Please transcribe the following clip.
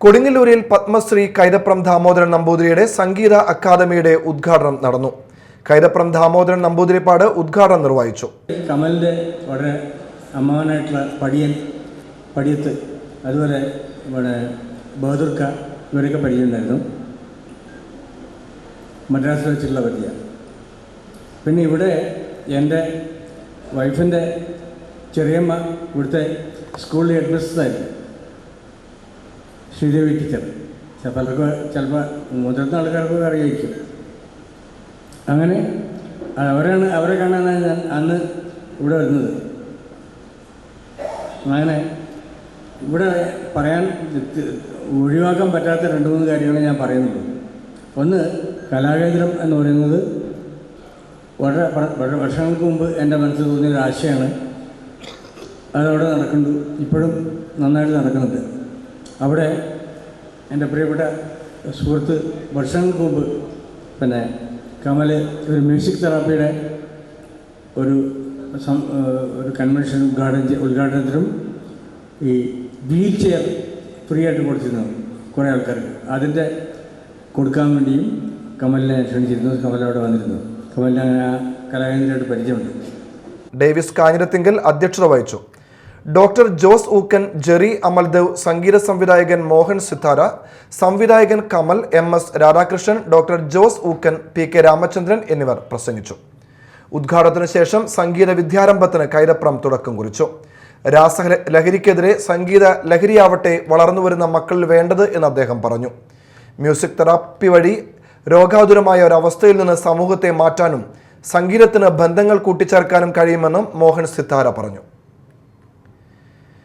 കൊടുങ്ങല്ലൂരിൽ പത്മശ്രീ കൈതപ്രം ദാമോദരൻ നമ്പൂതിരിയുടെ സംഗീത അക്കാദമിയുടെ ഉദ്ഘാടനം നടന്നു. കൈതപ്രം ദാമോദരൻ നമ്പൂതിരിപ്പാട് ഉദ്ഘാടനം നിർവഹിച്ചു. കമലിന്റെ വളരെ അമ്മാവനായിട്ടുള്ള പടിയൻ പടിയത്ത് അതുപോലെ ഇവിടെ ബഹദുർക്ക ഇവരൊക്കെ പരിചയമുണ്ടായിരുന്നു മദ്രാസിൽ വെച്ചിട്ടുള്ള പരിചയ പിന്നെ ഇവിടെ എന്റെ വൈഫിന്റെ ചെറിയമ്മ ഇവിടുത്തെ സ്കൂളിൽ ഹെഡ് മിസ്സായിരുന്നു ശ്രീദേവി ടീച്ചർ പലർക്കും ചിലപ്പോൾ മുതിർന്ന ആൾക്കാർക്ക് അറിയായിരിക്കും. അങ്ങനെ അവരാണ് അവരെ കാണാനാണ് ഞാൻ അന്ന് ഇവിടെ വരുന്നത്. അങ്ങനെ ഇവിടെ പറയാൻ ഒഴിവാക്കാൻ പറ്റാത്ത രണ്ട് മൂന്ന് കാര്യങ്ങൾ ഞാൻ പറയുന്നുള്ളൂ. ഒന്ന് കലാകേന്ദ്രം എന്ന് പറയുന്നത് വളരെ വളരെ വർഷങ്ങൾക്ക് മുമ്പ് എന്റെ മനസ്സിൽ തോന്നിയ ഒരു ആശയമാണ്. അതവിടെ നടക്കുന്നു ഇപ്പോഴും നന്നായിട്ട് നടക്കുന്നുണ്ട്. അവിടെ എന്റെ പ്രിയപ്പെട്ട സുഹൃത്ത് വർഷങ്ങൾക്ക് മുമ്പ് പിന്നെ കമൽ ഒരു മ്യൂസിക് തെറാപ്പിയുടെ ഒരു ഒരു കൺവെൻഷൻ ഉദ്ഘാടനം ഉദ്ഘാടനത്തിനും ഈ വീൽ ചെയർ ഫ്രീ ആയിട്ട് കൊടുത്തിരുന്നു കുറേ ആൾക്കാർക്ക്. അതിന്റെ കൊടുക്കാൻ വേണ്ടിയും കമലിനെ ക്ഷണിച്ചിരുന്നു. കമൽ അവിടെ വന്നിരുന്നു. കമലിനെ അങ്ങനെ കലാകേന്ദ്രമായിട്ട് പരിചയമുണ്ട്. ഡേവിസ് കാഞ്ഞിരത്തിങ്കൽ അധ്യക്ഷത വഹിച്ചു. ഡോക്ടർ ജോസ് ഊക്കൻ ജെറി അമൽദേവ് സംഗീത സംവിധായകൻ മോഹൻ സിത്താര സംവിധായകൻ Kamal M S Radhakrishnan doctor Jose Ookken P K Ramachandran എന്നിവർ പ്രസംഗിച്ചു. ഉദ്ഘാടനത്തിന് ശേഷം സംഗീത വിദ്യാരംഭത്തിന് കൈതപ്രം തുടക്കം കുറിച്ചു. രാസ ലഹരിക്കെതിരെ സംഗീത ലഹരിയാവട്ടെ വളർന്നുവരുന്ന മക്കളിൽ വേണ്ടത് എന്ന് അദ്ദേഹം പറഞ്ഞു. മ്യൂസിക് തെറാപ്പി വഴി രോഗാതുരമായ ഒരവസ്ഥയിൽ നിന്ന് സമൂഹത്തെ മാറ്റാനും സംഗീതത്തിന് ബന്ധങ്ങൾ കൂട്ടിച്ചേർക്കാനും കഴിയുമെന്നും മോഹൻ സിത്താര പറഞ്ഞു.